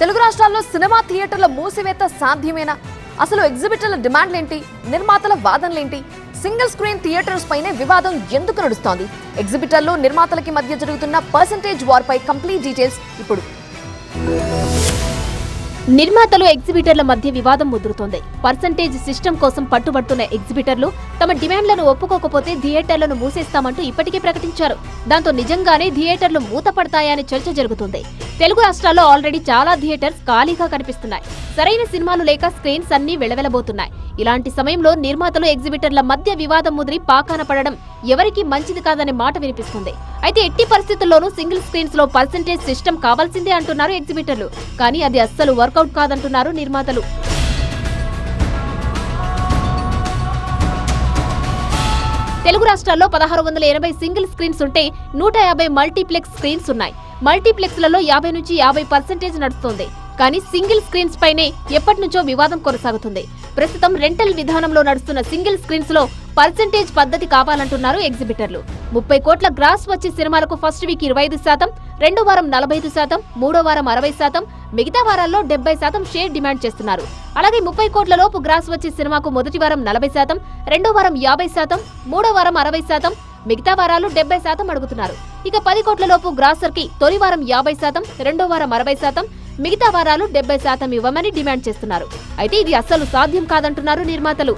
తెలుగు రాష్ట్రాల్లో సినిమా థియేటర్ల మూసివేత సాధ్యమేనా? అసలు ఎగ్జిబిటర్ల డిమాండ్లేంటి? నిర్మాతల వాదనలేంటి? సింగిల్ స్క్రీన్ థియేటర్స్ పైనే వివాదం ఎందుకు నడుస్తోంది? ఎగ్జిబిటర్లు నిర్మాతలకి మధ్య జరుగుతున్న పర్సంటేజ్ వార్పై కంప్లీట్ డీటెయిల్స్ ఇప్పుడు. నిర్మాతలు ఎగ్జిబిటర్ల మధ్య వివాదం ముదురుతోంది. పర్సంటేజ్ సిస్టమ్ కోసం పట్టుబడుతున్న ఎగ్జిబిటర్లు తమ డిమాండ్లను ఒప్పుకోకపోతే థియేటర్లను మూసేస్తామంటూ ఇప్పటికే ప్రకటించారు. దాంతో నిజంగానే థియేటర్లు మూతపడతాయని చర్చ జరుగుతుంది. తెలుగు రాష్ట్రాల్లో ఆల్రెడీ చాలా థియేటర్స్ ఖాళీగా కనిపిస్తున్నాయి. సరైన సినిమాలు లేక స్క్రీన్స్ అన్ని వెలవెలబోతున్నాయి. ఇలాంటి సమయంలో నిర్మాతలు ఎగ్జిబిటర్ల మధ్య వివాదం ముదిరి పాకాన పడడం ఎవరికీ మంచిది కాదనే మాట వినిపిస్తుంది. అయితే ఎట్టి పరిస్థితుల్లోనూ సింగిల్ స్క్రీన్స్లో పర్సంటేజ్ సిస్టమ్ కావాల్సిందే అంటున్నారు ఎగ్జిబిటర్లు. కానీ అది అస్సలు వర్కౌట్ కాదంటున్నారు నిర్మాతలు. తెలుగు రాష్ట్రాల్లో పదహారు వందల ఎనభై సింగిల్ స్క్రీన్స్ ఉంటే నూట యాభై మల్టీప్లెక్స్ స్క్రీన్స్ ఉన్నాయి. మల్టీప్లెక్స్లలో యాభై నుంచి యాభై పర్సెంటేజ్ నడుస్తుంది. కానీ సింగిల్ స్క్రీన్స్ పైనే ఎప్పటి నుంచో వివాదం కొనసాగుతుంది. ప్రస్తుతం రెంటల్ విధానంలో నడుస్తున్న సింగిల్ స్క్రీన్స్లో పర్సెంటేజ్ పద్ధతి కావాలంటున్నారు ఎగ్జిబిటర్లు. ముప్పై కోట్ల గ్రాస్ వచ్చే సినిమాలకు ఫస్ట్ వీక్ ఇరవై ఐదు శాతం రెండో వారం నలభై ఐదు శాతం మూడో వారం అరవై శాతం మిగతా వారాల్లో డెబ్బై శాతం షేర్ డిమాండ్ చేస్తున్నారు. అలాగే ముప్పై కోట్ల లోపు గ్రాస్ వచ్చే సినిమాకు మొదటి వారం నలభై శాతం రెండో వారం యాభై శాతం మూడో వారం అరవై శాతం మిగతా వారాలు డెబ్బై శాతం అడుగుతున్నారు. ఇక పది కోట్ల లోపు గ్రాసర్కి తొలి వారం యాభై శాతం రెండో వారం అరవై శాతం మిగతా వారాలు డెబ్బై శాతం ఇవ్వమని డిమాండ్ చేస్తున్నారు. అయితే ఇది అస్సలు సాధ్యం కాదంటున్నారు నిర్మాతలు.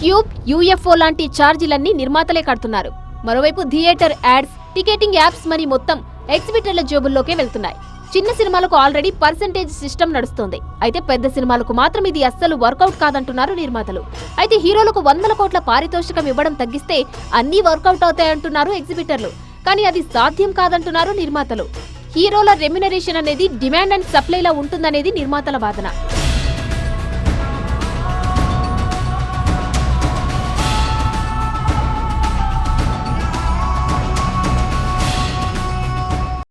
క్యూబ్ యూఎఫ్ఓ లాంటి ఛార్జీలన్నీ నిర్మాతలే కడుతున్నారు. మరోవైపు థియేటర్ యాడ్స్ టికెటింగ్ యాప్స్ మరి మొత్తం ఎగ్జిబిటర్ల జేబుల్లోకే వెళ్తున్నాయి. చిన్న సినిమాలకు ఆల్రెడీ పర్సంటేజ్ సిస్టమ్ నడుస్తోంది. అయితే పెద్ద సినిమాలకు మాత్రం ఇది అస్సలు వర్కౌట్ కాదంటున్నారు నిర్మాతలు. అయితే హీరోలకు వందల కోట్ల పారితోషికం ఇవ్వడం తగ్గిస్తే అన్నీ వర్కౌట్ అవుతాయంటున్నారు ఎగ్జిబిటర్లు. కానీ అది సాధ్యం కాదంటున్నారు నిర్మాతలు. హీరోల రెమ్యునరేషన్ అనేది డిమాండ్ అండ్ సప్లైలా ఉంటుందనేది నిర్మాతల వాదన.